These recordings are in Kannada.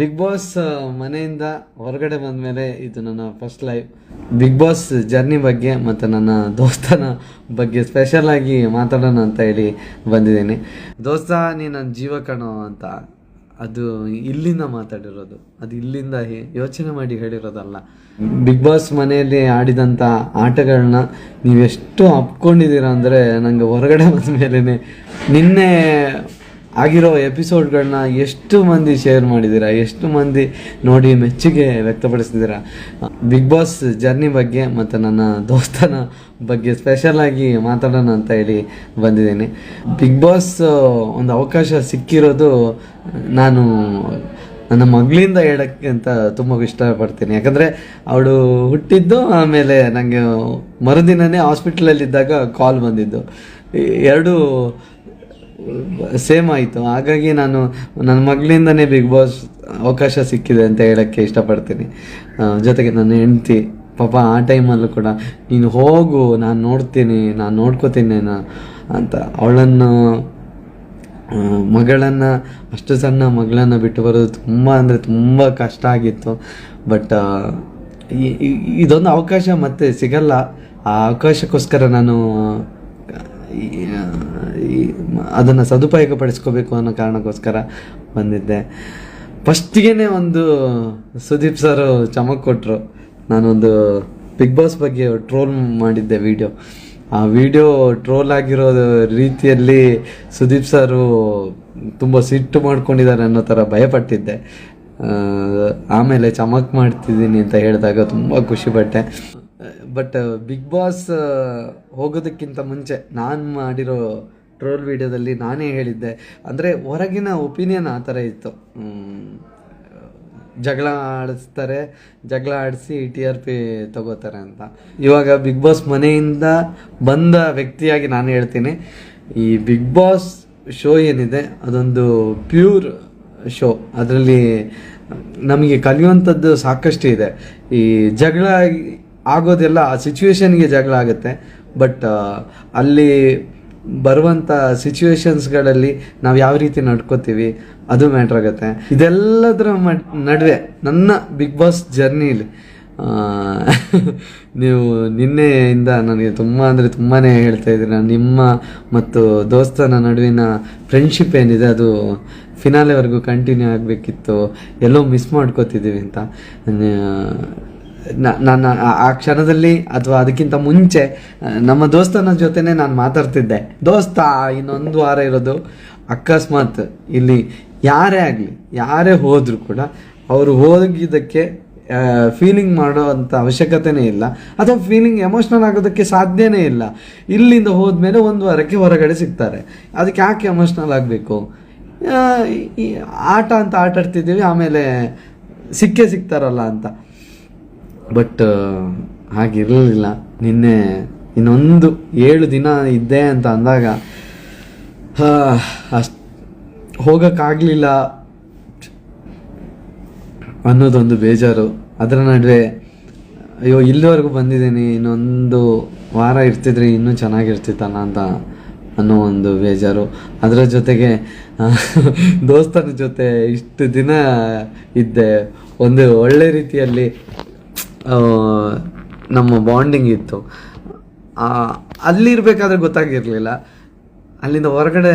ಬಿಗ್ ಬಾಸ್ ಮನೆಯಿಂದ ಹೊರಗಡೆ ಬಂದಮೇಲೆ ಇದು ನನ್ನ first live Bigg Boss journey ಬಗ್ಗೆ ಮತ್ತು ನನ್ನ ದೋಸ್ತನ ಬಗ್ಗೆ ಸ್ಪೆಷಲಾಗಿ ಮಾತಾಡೋಣ ಅಂತ ಹೇಳಿ ಬಂದಿದ್ದೀನಿ. ದೋಸ್ತ, ನೀ ನನ್ನ ಜೀವ ಕಣೋ ಅಂತ. ಅದು ಇಲ್ಲಿಂದ ಮಾತಾಡಿರೋದು. ಅದು ಇಲ್ಲಿಂದ ಯೋಚನೆ ಮಾಡಿ ಹೇಳಿರೋದಲ್ಲ. ಬಿಗ್ ಬಾಸ್ ಮನೆಯಲ್ಲಿ ಆಡಿದಂಥ ಆಟಗಳನ್ನ ನೀವೆಷ್ಟು ಅಪ್ಕೊಂಡಿದ್ದೀರಾ ಅಂದರೆ ನನಗೆ ಹೊರಗಡೆ ಬಂದ ಮೇಲೇ ನಿನ್ನೆ ಆಗಿರೋ ಎಪಿಸೋಡ್ಗಳನ್ನ ಎಷ್ಟು ಮಂದಿ ಶೇರ್ ಮಾಡಿದ್ದೀರಾ? ಎಷ್ಟು ಮಂದಿ ನೋಡಿ ಮೆಚ್ಚುಗೆ ವ್ಯಕ್ತಪಡಿಸಿದ್ದೀರಾ ಬಿಗ್ ಬಾಸ್ ಜರ್ನಿ ಬಗ್ಗೆ ಮತ್ತು ನನ್ನ ದೋಸ್ತನ ಬಗ್ಗೆ ಸ್ಪೆಷಲ್ ಆಗಿ ಮಾತಾಡೋಣ ಅಂತ ಹೇಳಿ ಬಂದಿದ್ದೀನಿ. ಬಿಗ್ ಬಾಸ್ ಒಂದು ಅವಕಾಶ ಸಿಕ್ಕಿರೋದು ನಾನು ನನ್ನ ಮಗಳಿಂದ ಹೇಳೋಕ್ಕೆ ಅಂತ ತುಂಬ ಇಷ್ಟಪಡ್ತೀನಿ. ಯಾಕಂದರೆ ಅವಳು ಹುಟ್ಟಿದ್ದು ಆಮೇಲೆ ನನಗೆ ಮರುದಿನವೇ ಹಾಸ್ಪಿಟ್ಲಲ್ಲಿದ್ದಾಗ ಕಾಲ್ ಬಂದಿದ್ದು. ಎರಡು ಸೇಮ್ ಆಯಿತು. ಹಾಗಾಗಿ ನಾನು ನನ್ನ ಮಗಳಿಂದನೇ ಬಿಗ್ ಬಾಸ್ ಅವಕಾಶ ಸಿಕ್ಕಿದೆ ಅಂತ ಹೇಳೋಕ್ಕೆ ಇಷ್ಟಪಡ್ತೀನಿ. ಜೊತೆಗೆ ನನ್ನ ಹೆಂಡ್ತಿ, ಪಾಪ ಆ ಟೈಮಲ್ಲೂ ಕೂಡ ನೀನು ಹೋಗು, ನಾನು ನೋಡ್ತೀನಿ, ನಾನು ನೋಡ್ಕೋತೀನಿ ಅಂತ ಅವಳನ್ನು ಮಗಳನ್ನು, ಅಷ್ಟು ಸಣ್ಣ ಮಗಳನ್ನು ಬಿಟ್ಟು ಬರೋದು ತುಂಬ ಅಂದರೆ ತುಂಬ ಕಷ್ಟ ಆಗಿತ್ತು. ಬಟ್ ಇದೊಂದು ಅವಕಾಶ ಮತ್ತೆ ಸಿಗಲ್ಲ. ಆ ಅವಕಾಶಕ್ಕೋಸ್ಕರ ನಾನು ಅದನ್ನು ಸದುಪಯೋಗ ಪಡಿಸ್ಕೋಬೇಕು ಅನ್ನೋ ಕಾರಣಕ್ಕೋಸ್ಕರ ಬಂದಿದ್ದೆ. ಫಸ್ಟಿಗೆ ಒಂದು ಸುದೀಪ್ ಸರ್ ಚಮಕ್ ಕೊಟ್ಟರು ನಾನೊಂದು ಬಿಗ್ ಬಾಸ್ ಬಗ್ಗೆ ಟ್ರೋಲ್ ಮಾಡಿದ್ದೆ ವಿಡಿಯೋ. ಆ ವಿಡಿಯೋ ಟ್ರೋಲ್ ಆಗಿರೋ ರೀತಿಯಲ್ಲಿ ಸುದೀಪ್ ಸರು ತುಂಬ ಸಿಟ್ಟು ಮಾಡ್ಕೊಂಡಿದ್ದಾರೆ ಅನ್ನೋ ಥರ ಭಯಪಟ್ಟಿದ್ದೆ. ಆಮೇಲೆ ಚಮಕ್ ಮಾಡ್ತಿದ್ದೀನಿ ಅಂತ ಹೇಳಿದಾಗ ತುಂಬ ಖುಷಿಪಟ್ಟೆ ಬಟ್ ಬಿಗ್ ಬಾಸ್ ಹೋಗೋದಕ್ಕಿಂತ ಮುಂಚೆ ನಾನು ಮಾಡಿರೋ ಟ್ರೋಲ್ ವಿಡಿಯೋದಲ್ಲಿ ನಾನೇ ಹೇಳಿದ್ದೆ. ಅಂದರೆ ಹೊರಗಿನ ಒಪಿನಿಯನ್ ಆ ಥರ ಇತ್ತು. ಜಗಳ ಆಡಿಸ್ತಾರೆ, ಜಗಳ ಆಡಿಸಿ ಟಿ ಆರ್ ಪಿ ತಗೋತಾರೆ ಅಂತ. ಇವಾಗ ಬಿಗ್ ಬಾಸ್ ಮನೆಯಿಂದ ಬಂದ ವ್ಯಕ್ತಿಯಾಗಿ ನಾನು ಹೇಳ್ತೀನಿ. ಈ ಬಿಗ್ ಬಾಸ್ ಶೋ ಏನಿದೆ, ಅದೊಂದು ಪ್ಯೂರ್ ಶೋ ಅದರಲ್ಲಿ ನಮಗೆ ಕಲಿಯುವಂಥದ್ದು ಸಾಕಷ್ಟು ಇದೆ. ಈ ಜಗಳ ಆಗೋದೆಲ್ಲ ಆ ಸಿಚುವೇಶನ್ಗೆ ಜಗಳ ಆಗುತ್ತೆ. ಬಟ್ ಅಲ್ಲಿ ಬರುವಂಥ ಸಿಚುವೇಶನ್ಸ್ಗಳಲ್ಲಿ ನಾವು ಯಾವ ರೀತಿ ನಡ್ಕೋತೀವಿ, ಅದು ಮ್ಯಾಟ್ರ್ ಆಗುತ್ತೆ. ಇದೆಲ್ಲದರ ಮ- ನಡುವೆ ನನ್ನ ಬಿಗ್ ಬಾಸ್ ಜರ್ನಿಲಿ ನೀವು ನಿನ್ನೆಯಿಂದ ನನಗೆ ತುಂಬ ಅಂದರೆ ತುಂಬಾ ಹೇಳ್ತಾ ಇದ್ದೀರ. ನಿಮ್ಮ ಮತ್ತು ದೋಸ್ತನ ನಡುವಿನ ಫ್ರೆಂಡ್ಶಿಪ್ ಏನಿದೆ, ಅದು ಫಿನಾಲೆವರೆಗೂ ಕಂಟಿನ್ಯೂ ಆಗಬೇಕಿತ್ತು. ಎಲ್ಲೋ ಮಿಸ್ ಮಾಡ್ಕೋತಿದ್ದೀವಿ ಅಂತ. ನಾನು ಆ- ಕ್ಷಣದಲ್ಲಿ ಅಥವಾ ಅದಕ್ಕಿಂತ ಮುಂಚೆ ನಮ್ಮ ದೋಸ್ತನ ಜೊತೆನೆ ನಾನು ಮಾತಾಡ್ತಿದ್ದೆ. ದೋಸ್ತ, ಇನ್ನೊಂದು ವಾರ ಇರೋದು. ಅಕಸ್ಮಾತ್ ಇಲ್ಲಿ ಯಾರೇ ಆಗಲಿ, ಯಾರೇ ಹೋದರೂ ಕೂಡ ಅವರು ಹೋಗಿದ್ದಕ್ಕೆ ಫೀಲಿಂಗ್ ಮಾಡೋ ಅಂಥ ಅವಶ್ಯಕತೆನೇ ಇಲ್ಲ. ಅಥವಾ ಫೀಲಿಂಗ್ ಎಮೋಷ್ನಲ್ ಆಗೋದಕ್ಕೆ ಸಾಧ್ಯನೇ ಇಲ್ಲ. ಇಲ್ಲಿಂದ ಹೋದ್ಮೇಲೆ ಒಂದು ವಾರಕ್ಕೆ ಹೊರಗಡೆ ಸಿಗ್ತಾರೆ. ಅದಕ್ಕೆ ಯಾಕೆ ಎಮೋಷ್ನಲ್ ಆಗಬೇಕು? ಆಟ ಅಂತ ಆಟಾಡ್ತಿದ್ದೀವಿ, ಆಮೇಲೆ ಸಿಕ್ಕೇ ಸಿಗ್ತಾರಲ್ಲ ಅಂತ. ಬಟ್ ಹಾಗಿರಲಿಲ್ಲ ನಿನ್ನೆ, ಇನ್ನೊಂದು ಏಳು ದಿನ ಇದ್ದೆ ಅಂತ ಅಂದಾಗ ಅಷ್ಟು ಹೋಗೋಕ್ಕಾಗಲಿಲ್ಲ ಅನ್ನೋದೊಂದು ಬೇಜಾರು. ಅದರ ನಡುವೆ, ಅಯ್ಯೋ, ಇಲ್ಲಿವರೆಗೂ ಬಂದಿದ್ದೀನಿ, ಇನ್ನೊಂದು ವಾರ ಇರ್ತಿದ್ರೆ ಇನ್ನೂ ಚೆನ್ನಾಗಿರ್ತಿತ್ತಲ್ಲ ಅಂತ ಅನ್ನೋ ಒಂದು ಬೇಜಾರು. ಅದರ ಜೊತೆಗೆ ದೋಸ್ತನ ಜೊತೆ ಇಷ್ಟು ದಿನ ಇದ್ದೆ. ಒಂದು ಒಳ್ಳೆ ರೀತಿಯಲ್ಲಿ ನಮ್ಮ ಬಾಂಡಿಂಗ್ ಇತ್ತು. ಅಲ್ಲಿರ್ಬೇಕಾದ್ರೆ ಗೊತ್ತಾಗಿರಲಿಲ್ಲ. ಅಲ್ಲಿಂದ ಹೊರಗಡೆ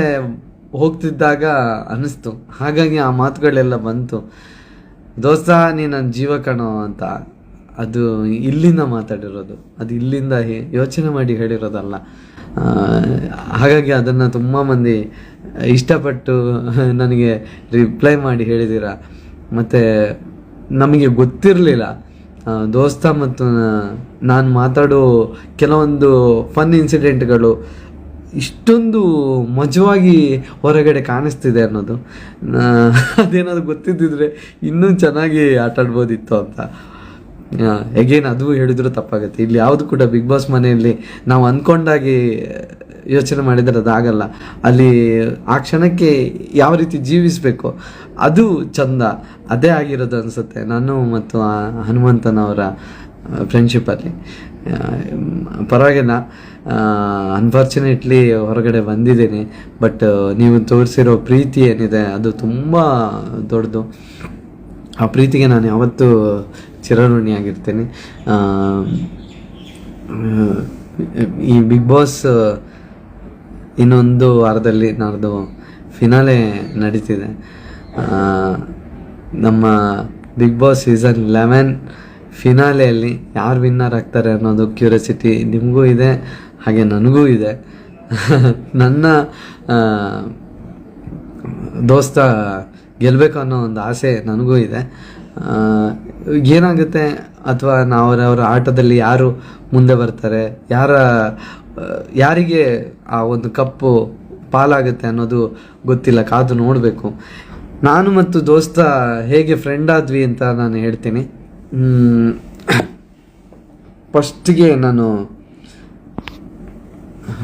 ಹೋಗ್ತಿದ್ದಾಗ ಅನ್ನಿಸ್ತು ಹಾಗಾಗಿ ಆ ಮಾತುಗಳೆಲ್ಲ ಬಂತು. ದೋಸ್ತ ನೀ ನನ್ನ ಜೀವ ಕಣೋ ಅಂತ. ಅದು ಇಲ್ಲಿಂದ ಮಾತಾಡಿರೋದು. ಅದು ಇಲ್ಲಿಂದ ಯೋಚನೆ ಮಾಡಿ ಹೇಳಿರೋದಲ್ಲ. ಹಾಗಾಗಿ ಅದನ್ನು ತುಂಬ ಮಂದಿ ಇಷ್ಟಪಟ್ಟು ನನಗೆ ರಿಪ್ಲೈ ಮಾಡಿ ಹೇಳಿದ್ದೀರ ಮತ್ತು ನಮಗೆ ಗೊತ್ತಿರಲಿಲ್ಲ. ದೋಸ್ತ ಮತ್ತು ನಾನು ಮಾತಾಡೋ ಕೆಲವೊಂದು ಫನ್ ಇನ್ಸಿಡೆಂಟ್ಗಳು ಇಷ್ಟೊಂದು ಮಜವಾಗಿ ಹೊರಗಡೆ ಕಾಣಿಸ್ತಿದೆ ಅನ್ನೋದು. ಅದೇನಾದ್ರು ಗೊತ್ತಿದ್ದಿದ್ರೆ ಇನ್ನೂ ಚೆನ್ನಾಗಿ ಆಟಾಡ್ಬೋದಿತ್ತು ಅಂತ. ಎಗೇನ್ ಅದು ಹೇಳಿದ್ರು ತಪ್ಪಾಗುತ್ತೆ. ಇಲ್ಲಿ ಯಾವುದು ಕೂಡ ಬಿಗ್ ಬಾಸ್ ಮನೆಯಲ್ಲಿ ನಾವು ಅಂದ್ಕೊಂಡಾಗಿ ಯೋಚನೆ ಮಾಡಿದರೆ ಅದಾಗಲ್ಲ. ಅಲ್ಲಿ ಆ ಕ್ಷಣಕ್ಕೆ ಯಾವ ರೀತಿ ಜೀವಿಸಬೇಕು? ಅದು ಚಂದ. ಅದೇ ಆಗಿರೋದು ಅನಿಸುತ್ತೆ. ನಾನು ಮತ್ತು ಹನುಮಂತನವರ ಫ್ರೆಂಡ್ಶಿಪ್ಪಲ್ಲಿ ಪರವಾಗಿಲ್ಲ. ಅನ್ಫಾರ್ಚುನೇಟ್ಲಿ ಹೊರಗಡೆ ಬಂದಿದ್ದೀನಿ. ಬಟ್ ನೀವು ತೋರಿಸಿರೋ ಪ್ರೀತಿ ಏನಿದೆ, ಅದು ತುಂಬ ದೊಡ್ಡದು. ಆ ಪ್ರೀತಿಗೆ ನಾನು ಯಾವತ್ತೂ ಚಿರಋಣಿಯಾಗಿರ್ತೇನೆ ಈ ಬಿಗ್ ಬಾಸ್ ಇನ್ನೊಂದು ವಾರದಲ್ಲಿ ನಾಡ್ದು ಫಿನಾಲೆ ನಡೀತಿದೆ. ನಮ್ಮ ಬಿಗ್ ಬಾಸ್ ಸೀಸನ್ ಲೆವೆನ್ ಫಿನಾಲೆಯಲ್ಲಿ ಯಾರು ವಿನ್ನರ್ ಆಗ್ತಾರೆ ಅನ್ನೋದು ಕ್ಯೂರಿಯಾಸಿಟಿ ನಿಮಗೂ ಇದೆ, ಹಾಗೆ ನನಗೂ ಇದೆ. ನನ್ನ ದೋಸ್ತ ಗೆಲ್ಲಬೇಕು ಅನ್ನೋ ಒಂದು ಆಸೆ ನನಗೂ ಇದೆ. ಏನಾಗುತ್ತೆ ಅಥವಾ ನಾವು ಅವರ ಆಟದಲ್ಲಿ ಯಾರು ಮುಂದೆ ಬರ್ತಾರೆ, ಯಾರ ಯಾರಿಗೆ ಆ ಒಂದು ಕಪ್ಪು ಪಾಲಾಗುತ್ತೆ ಅನ್ನೋದು ಗೊತ್ತಿಲ್ಲ, ಕಾದು ನೋಡಬೇಕು. ನಾನು ಮತ್ತು ದೋಸ್ತ ಹೇಗೆ ಫ್ರೆಂಡ್ ಆದ್ವಿ ಅಂತ ನಾನು ಹೇಳ್ತೀನಿ. ಫಸ್ಟಿಗೆ ನಾನು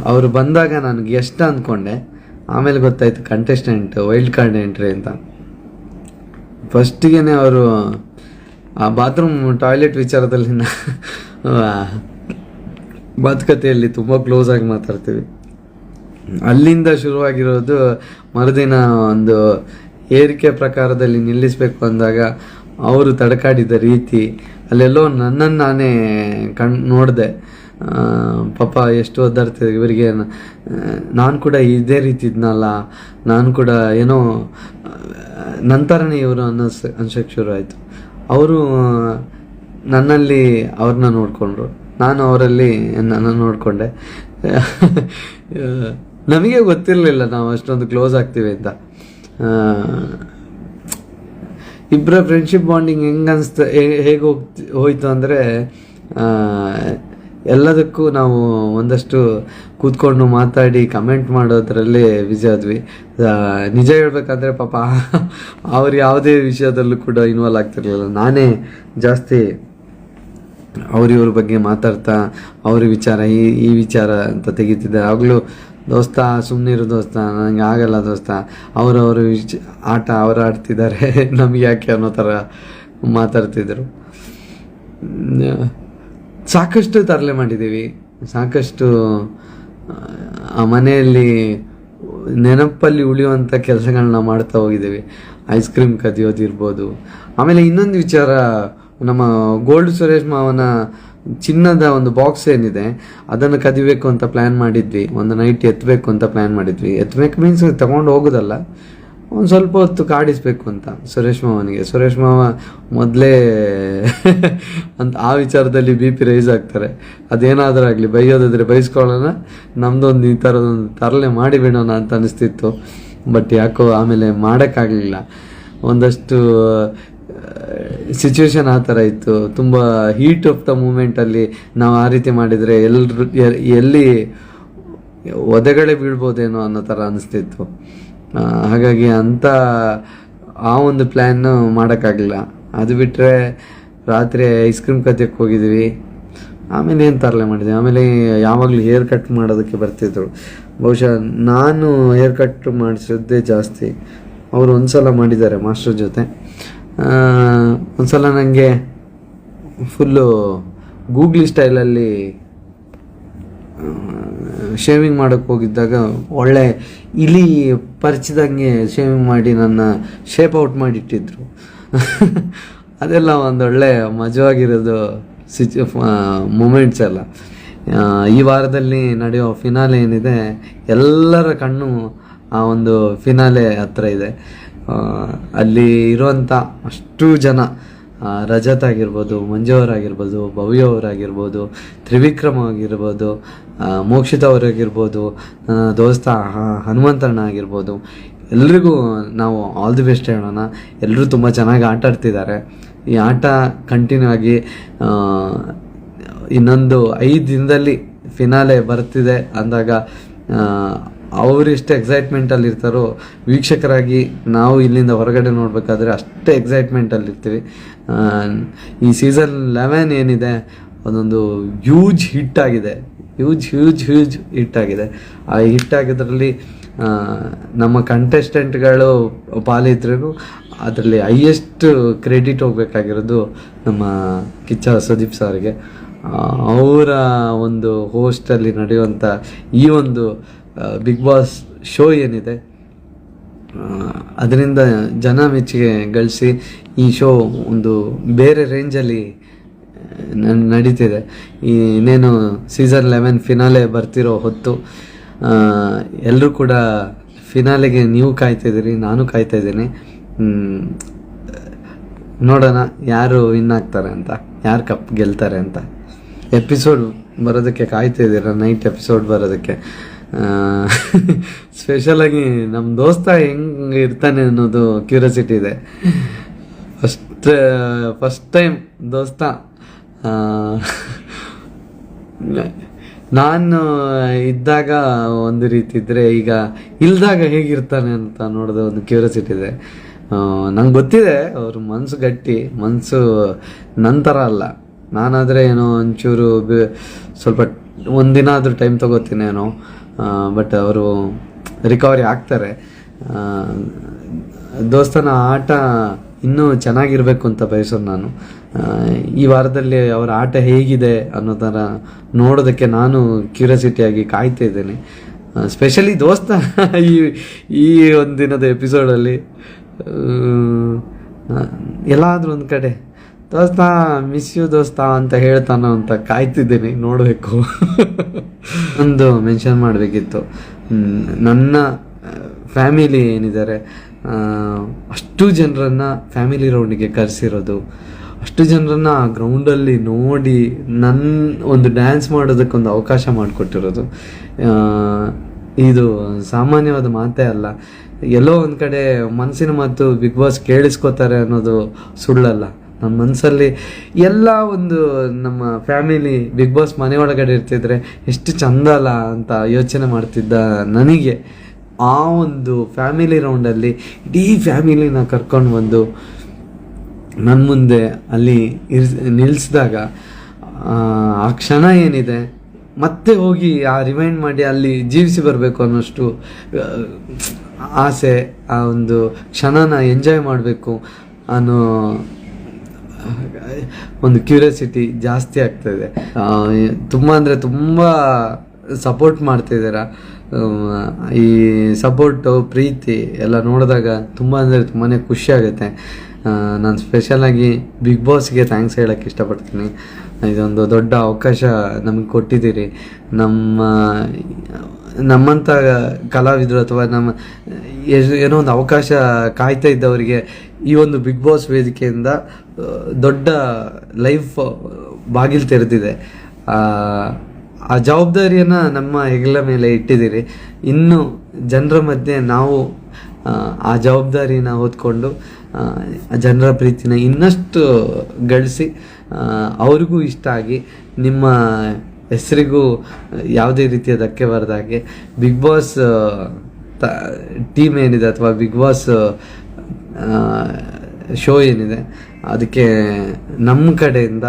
ಅವರು ಬಂದಾಗ ನನಗೆ ಎಷ್ಟು ಅಂದ್ಕೊಂಡೆ ಆಮೇಲೆ ಗೊತ್ತಾಯ್ತು ಕಂಟೆಸ್ಟೆಂಟ್ ವೈಲ್ಡ್ ಕಾರ್ಡ್ ಎಂಟ್ರಿ ಅಂತ. ಫಸ್ಟಿಗೆ ಅವರು, ಆ ಬಾತ್ರೂಮ್ ಟಾಯ್ಲೆಟ್ ವಿಚಾರದಲ್ಲಿ ಮಾತುಕತೆಯಲ್ಲಿ ತುಂಬ ಕ್ಲೋಸ್ ಆಗಿ ಮಾತಾಡ್ತೀವಿ. ಅಲ್ಲಿಂದ ಶುರುವಾಗಿರೋದು ಮರುದಿನ ಒಂದು ಏರಿಕೆ ಪ್ರಕಾರದಲ್ಲಿ ನಿಲ್ಲಿಸಬೇಕು ಅಂದಾಗ ಅವರು ತಡಕಾಡಿದ ರೀತಿ ಅಲ್ಲೆಲ್ಲೋ ನನ್ನನ್ನು ನಾನೇ ಕಣ್, ನೋಡಿದೆ. ಪಾಪ ಎಷ್ಟು ಒದ್ದಾಡ್ತಿದೆ ಇವರಿಗೆ. ನಾನು ಕೂಡ ಇದೇ ರೀತಿ ಇದ್ನಲ್ಲ. ನಾನು ಕೂಡ ಏನೋ, ನಂತರನೇ ಇವರು ಅನ್ನಿಸ್ ಅನ್ಸಕ್ಕೆ ಶುರು ಆಯಿತು. ಅವರು, ನನ್ನಲ್ಲಿ ಅವ್ರನ್ನ ನೋಡಿಕೊಂಡ್ರು. ನಾನು ಅವರಲ್ಲಿ ನನ್ನ ನೋಡಿಕೊಂಡೆ. ನಮಗೆ ಗೊತ್ತಿರಲಿಲ್ಲ ನಾವು ಅಷ್ಟೊಂದು ಕ್ಲೋಸ್ ಆಗ್ತೀವಿ ಅಂತ. ಇಬ್ಬರ ಫ್ರೆಂಡ್ಶಿಪ್ ಬಾಂಡಿಂಗ್ ಹೆಂಗೆ ಅನಿಸ್ತ ಹೇಗೆ ಹೋಗ್ತಿ, ಹೋಯಿತು ಅಂದರೆ ಎಲ್ಲದಕ್ಕೂ ನಾವು ಒಂದಷ್ಟು ಕೂತ್ಕೊಂಡು ಮಾತಾಡಿ ಕಮೆಂಟ್ ಮಾಡೋದ್ರಲ್ಲಿ ಬಿಜಿ ಆದ್ವಿ. ನಿಜ ಹೇಳ್ಬೇಕಂದ್ರೆ ಪಾಪ ಅವ್ರು ಯಾವುದೇ ವಿಷಯದಲ್ಲೂ ಕೂಡ ಇನ್ವಾಲ್ವ್ ಆಗ್ತಿರ್ಲಿಲ್ಲ. ನಾನೇ ಜಾಸ್ತಿ ಅವ್ರಿವ್ರ ಬಗ್ಗೆ ಮಾತಾಡ್ತಾ ಅವ್ರ ವಿಚಾರ, ಈ ಈ ವಿಚಾರ ಅಂತ ತೆಗಿತಿದ್ದೆ. ಆಗಲೂ ದೋಸ್ತ ಸುಮ್ಮನಿರು ದೋಸ್ತ ನನಗೆ ಆಗಲ್ಲ ದೋಸ್ತ. ಅವರವರು ವಿಚ ಆಟ ಅವ್ರು ಆಡ್ತಿದ್ದಾರೆ ನಮ್ಗೆ ಯಾಕೆ ಅನ್ನೋ ಥರ ಮಾತಾಡ್ತಿದ್ರು. ಸಾಕಷ್ಟು ತರಲೆ ಮಾಡಿದ್ದೀವಿ. ಸಾಕಷ್ಟು ಆ, ಮನೆಯಲ್ಲಿ ನೆನಪಲ್ಲಿ ಉಳಿಯುವಂಥ ಕೆಲಸಗಳನ್ನ ಮಾಡ್ತಾ ಹೋಗಿದ್ದೀವಿ. ಐಸ್ ಕ್ರೀಮ್ ಕದಿಯೋದಿರ್ಬೋದು. ಆಮೇಲೆ ಇನ್ನೊಂದು ವಿಚಾರ ನಮ್ಮ ಗೋಲ್ಡ್ ಸುರೇಶ್ ಮಾವನ ಚಿನ್ನದ ಒಂದು ಬಾಕ್ಸ್ ಏನಿದೆ, ಅದನ್ನು ಕದಿಬೇಕು ಅಂತ ಪ್ಲ್ಯಾನ್ ಮಾಡಿದ್ವಿ. ಒಂದು ನೈಟ್ ಎತ್ತಬೇಕು ಅಂತ ಪ್ಲ್ಯಾನ್ ಮಾಡಿದ್ವಿ. ಎತ್ತಬೇಕು ಮೀನ್ಸ್ ತಗೊಂಡು ಹೋಗೋದಲ್ಲ. ಒಂದು ಸ್ವಲ್ಪ ಹೊತ್ತು ಕಾಡಿಸ್ಬೇಕು ಅಂತ ಸುರೇಶ್ ಮಾವನಿಗೆ. ಸುರೇಶ್ ಮಾವ ಮೊದಲೇ ಅಂತ ಆ ವಿಚಾರದಲ್ಲಿ ಬಿ ಪಿ ರೈಸ್ ಆಗ್ತಾರೆ. ಅದೇನಾದರೂ ಆಗಲಿ, ಬೈಯೋದಾದ್ರೆ ಬೈಸ್ಕೊಳ್ಳೋಣ. ನಮ್ದೊಂದು ಈ ಥರದೊಂದು ತರಲೆ ಮಾಡಿಬಿಡೋಣ ಅಂತ ಅನಿಸ್ತಿತ್ತು. ಬಟ್ ಯಾಕೋ ಆಮೇಲೆ ಮಾಡೋಕ್ಕಾಗಲಿಲ್ಲ. ಒಂದಷ್ಟು ಸಿಚುವೇಶನ್ ಆ ಥರ ಇತ್ತು. ತುಂಬ ಹೀಟ್ ಆಫ್ ದ ಮೂಮೆಂಟಲ್ಲಿ ನಾವು ಆ ರೀತಿ ಮಾಡಿದರೆ ಎಲ್ಲರೂ ಎಲ್ಲಿ ಒದೆಗಳೇ ಬೀಳ್ಬೋದೇನೋ ಅನ್ನೋ ಥರ ಅನಿಸ್ತಿತ್ತು. ಹಾಗಾಗಿ ಅಂಥ ಆ ಒಂದು ಪ್ಲ್ಯಾನ್ನು ಮಾಡೋಕ್ಕಾಗಲಿಲ್ಲ. ಅದು ಬಿಟ್ಟರೆ ರಾತ್ರಿ ಐಸ್ ಕ್ರೀಮ್ ಕದಿಯಕ್ಕೆ ಹೋಗಿದ್ವಿ. ಆಮೇಲೆ ಏನು ತರಲೆ ಮಾಡಿದ್ವಿ? ಆಮೇಲೆ ಯಾವಾಗಲೂ ಹೇರ್ ಕಟ್ ಮಾಡೋದಕ್ಕೆ ಬರ್ತಿದ್ರು. ಬಹುಶಃ ನಾನು ಹೇರ್ ಕಟ್ ಮಾಡಿಸಿದ್ದೇ ಜಾಸ್ತಿ. ಅವರು ಒಂದು ಸಲ ಮಾಡಿದ್ದಾರೆ ಮಾಸ್ಟರ್ ಜೊತೆ. ಆ, ಒಂದ್ಸಲ ನನಗೆ ಫುಲ್ಲು ಗೂಗ್ಲಿ ಸ್ಟೈಲಲ್ಲಿ ಶೇವಿಂಗ್ ಮಾಡೋಕ್ಕೆ ಹೋಗಿದ್ದಾಗ ಒಳ್ಳೆ ಇಲಿ ಪರಿಚಿದಂಗೆ ಶೇವಿಂಗ್ ಮಾಡಿ ನನ್ನ ಶೇಪ್ ಔಟ್ ಮಾಡಿಟ್ಟಿದ್ರು. ಅದೆಲ್ಲ ಒಂದೊಳ್ಳೆ ಮಜವಾಗಿರೋದು ಸಿಚು ಮೂಮೆಂಟ್ಸ್ ಎಲ್ಲ. ಈ ವಾರದಲ್ಲಿ ನಡೆಯೋ ಫಿನಾಲೆ ಏನಿದೆ ಎಲ್ಲರ ಕಣ್ಣು ಆ ಒಂದು ಫಿನಾಲೆ ಹತ್ರ ಇದೆ. ಅಲ್ಲಿ ಇರುವಂಥ ಅಷ್ಟು ಜನ ರಜತ್ ಆಗಿರ್ಬೋದು ಮಂಜು ಅವರಾಗಿರ್ಬೋದು ಭವ್ಯ ಅವರಾಗಿರ್ಬೋದು ತ್ರಿವಿಕ್ರಮ ಆಗಿರ್ಬೋದು ಮೋಕ್ಷಿತ ಅವರಾಗಿರ್ಬೋದು ನನ್ನ ದೋಸ್ತ ಹನುಮಂತಣ್ಣ ಆಗಿರ್ಬೋದು. ಎಲ್ರಿಗೂ ನಾವು ಆಲ್ ದಿ ಬೆಸ್ಟ್ ಹೇಳೋಣ. ಎಲ್ಲರೂ ತುಂಬ ಚೆನ್ನಾಗಿ ಆಟ ಆಡ್ತಿದ್ದಾರೆ. ಈ ಆಟ ಕಂಟಿನ್ಯೂ ಆಗಿ ಇನ್ನೊಂದು ಐದು ದಿನದಲ್ಲಿ ಫಿನಾಲೆ ಬರ್ತಿದೆ ಅಂದಾಗ ಅವರೆಷ್ಟು ಎಕ್ಸೈಟ್ಮೆಂಟಲ್ಲಿ ಇರ್ತಾರೋ, ವೀಕ್ಷಕರಾಗಿ ನಾವು ಇಲ್ಲಿಂದ ಹೊರಗಡೆ ನೋಡಬೇಕಾದ್ರೆ ಅಷ್ಟೇ ಎಕ್ಸೈಟ್ಮೆಂಟಲ್ಲಿ ಇರ್ತೀವಿ. ಈ ಸೀಸನ್ ಲೆವೆನ್ ಏನಿದೆ, ಅದೊಂದು ಹ್ಯೂಜ್ ಹಿಟ್ ಆಗಿದೆ. ಹ್ಯೂಜ್ ಹ್ಯೂಜ್ ಹ್ಯೂಜ್ ಹಿಟ್ ಆಗಿದೆ. ಆ ಹಿಟ್ ಆಗಿದ್ರಲ್ಲಿ ನಮ್ಮ ಕಂಟೆಸ್ಟೆಂಟ್ಗಳು ಪಾಲಿದ್ರೂ ಅದರಲ್ಲಿ ಹೈಯೆಸ್ಟ್ ಕ್ರೆಡಿಟ್ ಹೋಗ್ಬೇಕಾಗಿರೋದು ನಮ್ಮ ಕಿಚ್ಚ ಸುದೀಪ್ ಸರ್ಗೆ. ಅವರ ಒಂದು ಹೋಸ್ಟಲ್ಲಿ ನಡೆಯುವಂಥ ಈ ಒಂದು ಬಿಗ್ ಬಾಸ್ ಶೋ ಏನಿದೆ ಅದರಿಂದ ಜನ ಮೆಚ್ಚುಗೆ ಗಳಿಸಿ ಈ ಶೋ ಒಂದು ಬೇರೆ ರೇಂಜಲ್ಲಿ ನಡೀತಿದೆ. ಇನ್ನೇನು ಸೀಸನ್ ಲೆವೆನ್ ಫಿನಾಲೆ ಬರ್ತಿರೋ ಹೊತ್ತು ಎಲ್ಲರೂ ಕೂಡ ಫಿನಾಲೆಗೆ ನೀವು ಕಾಯ್ತಿದ್ದೀರಿ, ನಾನು ಕಾಯ್ತಾ ಇದ್ದೀನಿ ನೋಡೋಣ ಯಾರು ವಿನ್ ಆಗ್ತಾರೆ ಅಂತ, ಯಾರು ಕಪ್ ಗೆಲ್ತಾರೆ ಅಂತ. ಎಪಿಸೋಡ್ ಬರೋದಕ್ಕೆ ಕಾಯ್ತಾ ಇದ್ದೀರಾ ನೈಟ್ ಎಪಿಸೋಡ್ ಬರೋದಕ್ಕೆ. ಸ್ಪೆಷಲಾಗಿ ನಮ್ಮ ದೋಸ್ತ ಹೆಂಗೆ ಇರ್ತಾನೆ ಅನ್ನೋದು ಕ್ಯೂರಿಯಾಸಿಟಿ ಇದೆ. ಫಸ್ಟ್ ಫಸ್ಟ್ ಟೈಮ್ ದೋಸ್ತ ನಾನು ಇದ್ದಾಗ ಒಂದು ರೀತಿ ಇದ್ರೆ ಈಗ ಇಲ್ದಾಗ ಹೇಗಿರ್ತಾನೆ ಅಂತ ನೋಡೋದು ಒಂದು ಕ್ಯೂರಿಯಾಸಿಟಿ ಇದೆ. ನಂಗೆ ಗೊತ್ತಿದೆ, ಅವ್ರ ಮನಸ್ಸು ಗಟ್ಟಿ ಮನಸ್ಸು ನಂತರ ಅಲ್ಲ. ನಾನಾದರೆ ಏನೋ ಒಂಚೂರು ಸ್ವಲ್ಪ ಒಂದಿನ ಆದರೂ ಟೈಮ್ ತಗೋತೀನೇನೋ ಬಟ್ ಅವರು ರಿಕವರಿ ಆಗ್ತಾರೆ. ದೋಸ್ತನ ಆಟ ಇನ್ನೂ ಚೆನ್ನಾಗಿರಬೇಕು ಅಂತ ಬಯಸೋದು ನಾನು. ಈ ವಾರದಲ್ಲಿ ಅವರ ಆಟ ಹೇಗಿದೆ ಅನ್ನೋ ಥರ ನೋಡೋದಕ್ಕೆ ನಾನು ಕ್ಯೂರಿಯಾಸಿಟಿಯಾಗಿ ಕಾಯ್ತಾ ಇದ್ದೇನೆ. ಸ್ಪೆಷಲಿ ದೋಸ್ತ ಈ ಈ ಒಂದಿನದ ಎಪಿಸೋಡಲ್ಲಿ ಎಲ್ಲಾದರೂ ಒಂದು ಕಡೆ ದೋಸ್ತ ಮಿಸ್ ಯು ದೋಸ್ತ ಅಂತ ಹೇಳ್ತಾನೋ ಅಂತ ಕಾಯ್ತಿದ್ದೀನಿ, ನೋಡಬೇಕು. ಒಂದು ಮೆನ್ಷನ್ ಮಾಡಬೇಕಿತ್ತು. ನನ್ನ ಫ್ಯಾಮಿಲಿ ಏನಿದ್ದಾರೆ ಅಷ್ಟು ಜನರನ್ನು ಫ್ಯಾಮಿಲಿ ರೌಂಡಿಗೆ ಕರೆಸಿರೋದು. ಅಷ್ಟು ಜನರನ್ನ ಆ ಗ್ರೌಂಡಲ್ಲಿ ನೋಡಿ ನನ್ನ ಒಂದು ಡ್ಯಾನ್ಸ್ ಮಾಡೋದಕ್ಕೊಂದು ಅವಕಾಶ ಮಾಡಿಕೊಟ್ಟಿರೋದು. ಇದು ಸಾಮಾನ್ಯವಾದ ಮಾತೇ ಅಲ್ಲ. ಎಲ್ಲೋ ಒಂದು ಕಡೆ ಮನಸ್ಸಿನ ಮಾತು ಬಿಗ್ ಬಾಸ್ ಕೇಳಿಸ್ಕೋತಾರೆ ಅನ್ನೋದು ಸುಳ್ಳಲ್ಲ. ನಮ್ಮ ಮನಸ್ಸಲ್ಲಿ ಎಲ್ಲ ಒಂದು ನಮ್ಮ ಫ್ಯಾಮಿಲಿ ಬಿಗ್ ಬಾಸ್ ಮನೆ ಒಳಗಡೆ ಇರ್ತಿದ್ರೆ ಎಷ್ಟು ಚಂದ ಅಲ್ಲ ಅಂತ ಯೋಚನೆ ಮಾಡ್ತಿದ್ದ ನನಗೆ. ಆ ಒಂದು ಫ್ಯಾಮಿಲಿ ರೌಂಡಲ್ಲಿ ಇಡೀ ಫ್ಯಾಮಿಲಿನ ಕರ್ಕೊಂಡು ಬಂದು ನನ್ನ ಮುಂದೆ ಅಲ್ಲಿ ಇರ್ಸ್ ನಿಲ್ಲಿಸಿದಾಗ ಆ ಕ್ಷಣ ಏನಿದೆ, ಮತ್ತೆ ಹೋಗಿ ಆ ರಿಮೈಂಡ್ ಮಾಡಿ ಅಲ್ಲಿ ಜೀವಿಸಿ ಬರಬೇಕು ಅನ್ನೋಷ್ಟು ಆಸೆ, ಆ ಒಂದು ಕ್ಷಣನ ಎಂಜಾಯ್ ಮಾಡಬೇಕು ಅನ್ನೋ ಒಂದು ಕ್ಯೂರಿಯಾಸಿಟಿ ಜಾಸ್ತಿ ಆಗ್ತಾಯಿದೆ ತುಂಬ ಅಂದರೆ ತುಂಬ ಸಪೋರ್ಟ್ ಮಾಡ್ತಿದ್ದೀರ ಈ ಸಪೋರ್ಟು, ಪ್ರೀತಿ ಎಲ್ಲ ನೋಡಿದಾಗ ತುಂಬ ಅಂದರೆ ತುಂಬಾ ಖುಷಿಯಾಗುತ್ತೆ ನಾನು ಸ್ಪೆಷಲಾಗಿ ಬಿಗ್ ಬಾಸ್ಗೆ ಥ್ಯಾಂಕ್ಸ್ ಹೇಳೋಕ್ಕೆ ಇಷ್ಟಪಡ್ತೀನಿ. ಇದೊಂದು ದೊಡ್ಡ ಅವಕಾಶ ನಮಗೆ ಕೊಟ್ಟಿದ್ದೀರಿ. ನಮ್ಮ ನಮ್ಮಂಥ ಕಲಾವಿದರು ಅಥವಾ ನಮ್ಮ ಏನೋ ಒಂದು ಅವಕಾಶ ಕಾಯ್ತಾ ಇದ್ದವರಿಗೆ ಈ ಒಂದು ಬಿಗ್ ಬಾಸ್ ವೇದಿಕೆಯಿಂದ ದೊಡ್ಡ ಲೈಫ್ ಬಾಗಿಲು ತೆರೆದಿದೆ. ಆ, ಜವಾಬ್ದಾರಿಯನ್ನು ನಮ್ಮ ಹೆಗಲ ಮೇಲೆ ಇಟ್ಟಿದ್ದೀರಿ. ಇನ್ನು ಜನರ ಮಧ್ಯೆ ನಾವು ಆ, ಜವಾಬ್ದಾರಿನ ಹೊತ್ಕೊಂಡು ಜನರ ಪ್ರೀತಿನ ಇನ್ನಷ್ಟು ಗಳಿಸಿ ಅವ್ರಿಗೂ ಇಷ್ಟ ಆಗಿ ನಿಮ್ಮ ಹೆಸರಿಗೂ ಯಾವುದೇ ರೀತಿಯ ಧಕ್ಕೆ ಬರದ ಹಾಗೆ ಬಿಗ್ ಬಾಸ್ ಟೀಮ್ ಏನಿದೆ ಅಥವಾ ಬಿಗ್ ಬಾಸ್ ಶೋ ಏನಿದೆ, ಅದಕ್ಕೆ ನಮ್ಮ ಕಡೆಯಿಂದ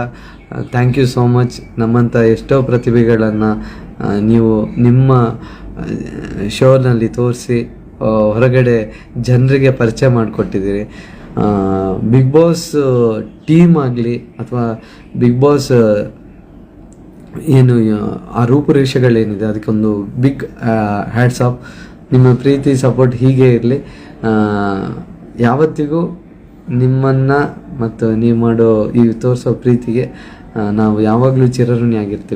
ಥ್ಯಾಂಕ್ ಯು ಸೋ ಮಚ್ ನಮ್ಮಂಥ ಎಷ್ಟೋ ಪ್ರತಿಭೆಗಳನ್ನು ನೀವು ನಿಮ್ಮ ಶೋನಲ್ಲಿ ತೋರಿಸಿ ಹೊರಗಡೆ ಜನರಿಗೆ ಪರಿಚಯ ಮಾಡಿಕೊಟ್ಟಿದ್ದೀರಿ. ಬಿಗ್ ಬಾಸ್ ಟೀಮ್ ಆಗಲಿ ಅಥವಾ ಬಿಗ್ ಬಾಸ್ ಏನು, ಆ ರೂಪುರೇಷೆಗಳೇನಿದೆ, ಅದಕ್ಕೊಂದು ಬಿಗ್ ಹ್ಯಾಟ್ಸ್ ಆಫ್ ನಿಮ್ಮ ಪ್ರೀತಿ ಸಪೋರ್ಟ್ ಹೀಗೆ ಇರಲಿ. ಯಾವತ್ತಿಗೂ ನಿಮ್ಮನ್ನು ಮತ್ತು ನೀವು ಮಾಡೋ ಈ ತೋರಿಸೋ ಪ್ರೀತಿಗೆ ನಾವು ಯಾವಾಗಲೂ ಚಿರಋಣಿ ಆಗಿರ್ತೀವಿ